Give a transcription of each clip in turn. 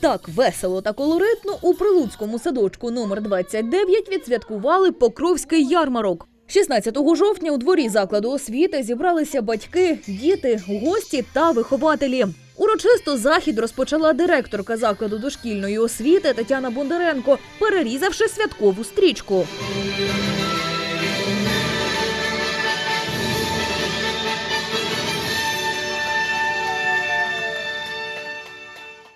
Так весело та колоритно у прилуцькому садочку номер 29 відсвяткували Покровський ярмарок. 16 жовтня у дворі закладу освіти зібралися батьки, діти, гості та вихователі. Урочисто захід розпочала директорка закладу дошкільної освіти Тетяна Бондаренко, перерізавши святкову стрічку.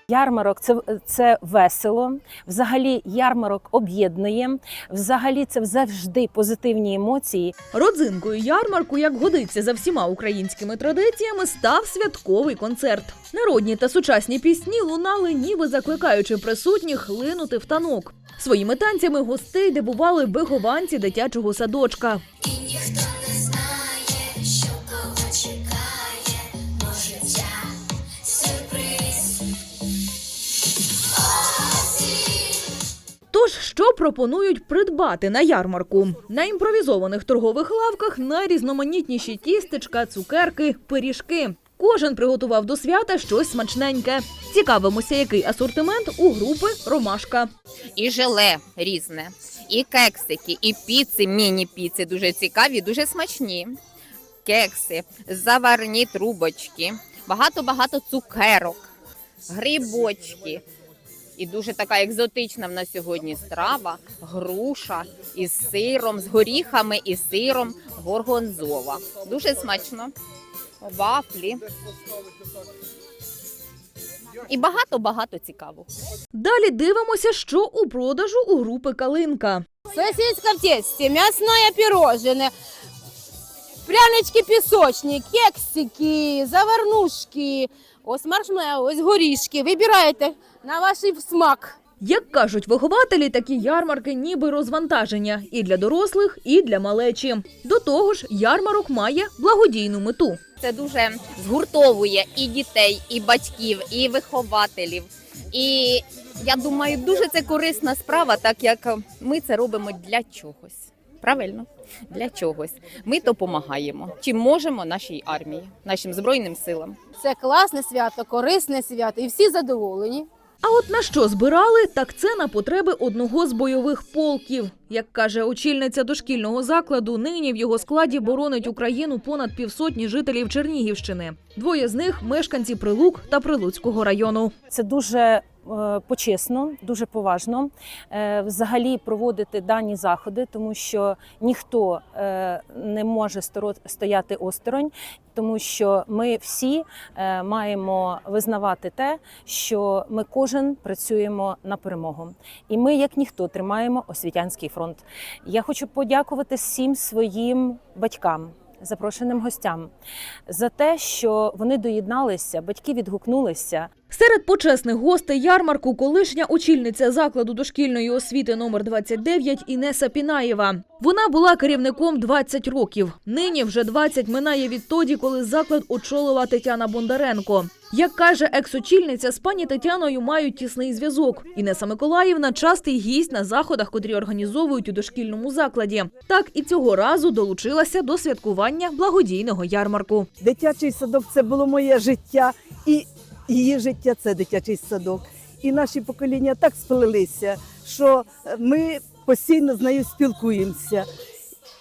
Ярмарок це, це весело. Взагалі, ярмарок об'єднує. Взагалі, це завжди позитивні емоції. Родзинкою ярмарку, як годиться за всіма українськими традиціями, став святковий концерт. Народні та сучасні пісні лунали, ніби закликаючи присутніх линути в танок. Своїми танцями гостей дивували вихованці дитячого садочка. І ніхто що пропонують придбати на ярмарку? На імпровізованих торгових лавках найрізноманітніші тістечка, цукерки, пиріжки. Кожен приготував до свята щось смачненьке. Цікавимося, який асортимент у групи Ромашка. і желе різне, і кексики, і піци, міні-піци дуже цікаві, дуже смачні. Кекси, заварні трубочки, багато-багато цукерок, грибочки. І дуже така екзотична в нас сьогодні страва, груша із сиром, з горіхами і сиром горгонзола. Дуже смачно. Вафлі. І багато-багато цікавого. Далі дивимося, що у продажу у групи Калинка. Сосиска в тесте, мясное пирожное, прянички-пісочні, кексики, заварнушки, ось маршмеллоу, ось горішки. Вибирайте на ваш смак. Як кажуть вихователі, такі ярмарки ніби розвантаження і для дорослих, і для малечі. До того ж, ярмарок має благодійну мету. Це дуже згуртовує і дітей, і батьків, і вихователів. І я думаю, дуже це корисна справа, так як ми це робимо для чогось. Правильно, для чогось. Ми допомагаємо. Чим можемо нашій армії, нашим збройним силам. Це класне свято, корисне свято, і всі задоволені. А от на що збирали, так це на потреби одного з бойових полків. Як каже очільниця дошкільного закладу, нині в його складі боронить Україну понад півсотні жителів Чернігівщини. Двоє з них мешканці Прилук та Прилуцького району. Це дуже почесно, дуже поважно е, взагалі проводити дані заходи, тому що ніхто е, не може стояти осторонь, тому що ми всі е, маємо визнавати те, що ми кожен працюємо на перемогу, і ми, як ніхто, тримаємо освітянський фронт. Я хочу подякувати всім своїм батькам. Запрошеним гостям за те, що вони доєдналися, батьки відгукнулися, Серед почесних гостей ярмарку колишня очільниця закладу дошкільної освіти номер 29 Інеса Пінаєва. Вона була керівником 20 років. Нині вже 20 минає відтоді, коли заклад очолила Тетяна Бондаренко. Як каже екс-очільниця, з пані Тетяною мають тісний зв'язок. Інеса Миколаївна частий гість на заходах, котрі організовують у дошкільному закладі. Так і цього разу долучилася до святкування благодійного ярмарку. Дитячий садок це було моє життя, і її життя це дитячий садок. І наші покоління так сплелися, що ми постійно з нею спілкуємося.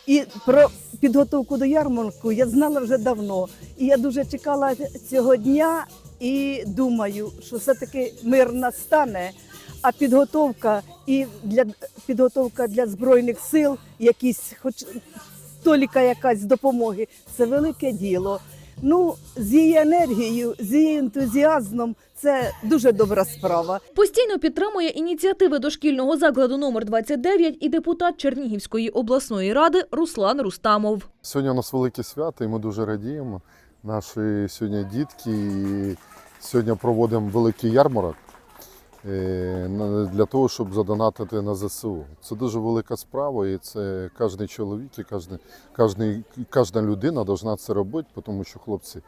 І про підготовку до ярмарку я знала вже давно. І я дуже чекала цього дня і думаю, що все-таки мир настане. А підготовка і для підготовка для збройних сил, якісь, хоч толіка якась допомоги, це велике діло. Ну, з її енергією, з її ентузіазмом, це дуже добра справа. Постійно підтримує ініціативи дошкільного закладу номер 29 і депутат Чернігівської обласної ради Руслан Рустамов. Сьогодні у нас велике свято, і ми дуже радіємо. Наші сьогодні дітки. І сьогодні проводимо великий ярмарок для того, щоб задонатити на ЗСУ. Це дуже велика справа, і це кожен чоловік і кожна людина повинна це робити, тому що хлопці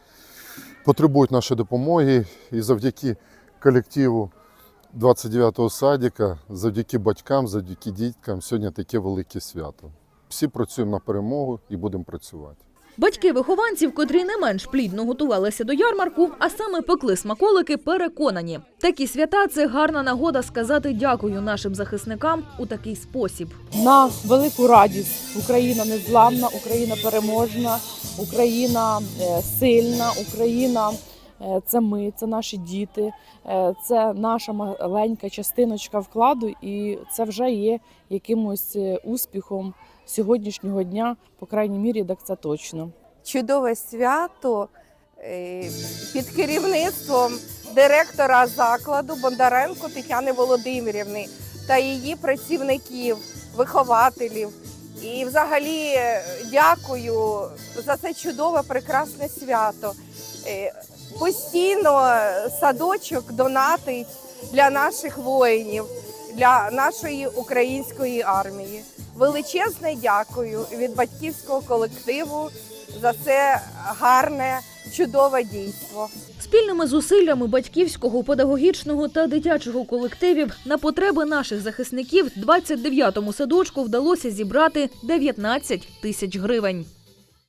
потребують нашої допомоги. І завдяки колективу 29-го садика, завдяки батькам, завдяки діткам, сьогодні таке велике свято. Всі працюємо на перемогу і будемо працювати. Батьки вихованців, котрі не менш плідно готувалися до ярмарку, а саме пекли смаколики, переконані. Такі свята це гарна нагода сказати дякую нашим захисникам у такий спосіб. на велику радість. Україна незламна, Україна переможна, Україна е, сильна, Україна е, це ми, це наші діти, е, це наша маленька частиночка вкладу, і це вже є якимось успіхом сьогоднішнього дня, по крайній мірі, так це точно. чудове свято е, під керівництвом директора закладу Бондаренко Тетяни Володимирівни та її працівників, вихователів. І взагалі е, дякую за це чудове, прекрасне свято. Е, Постійно садочок донатить для наших воїнів, для нашої української армії. Величезне дякую від батьківського колективу за це гарне, чудове дійство. Спільними зусиллями батьківського, педагогічного та дитячого колективів на потреби наших захисників 29-му садочку вдалося зібрати 19 тисяч гривень.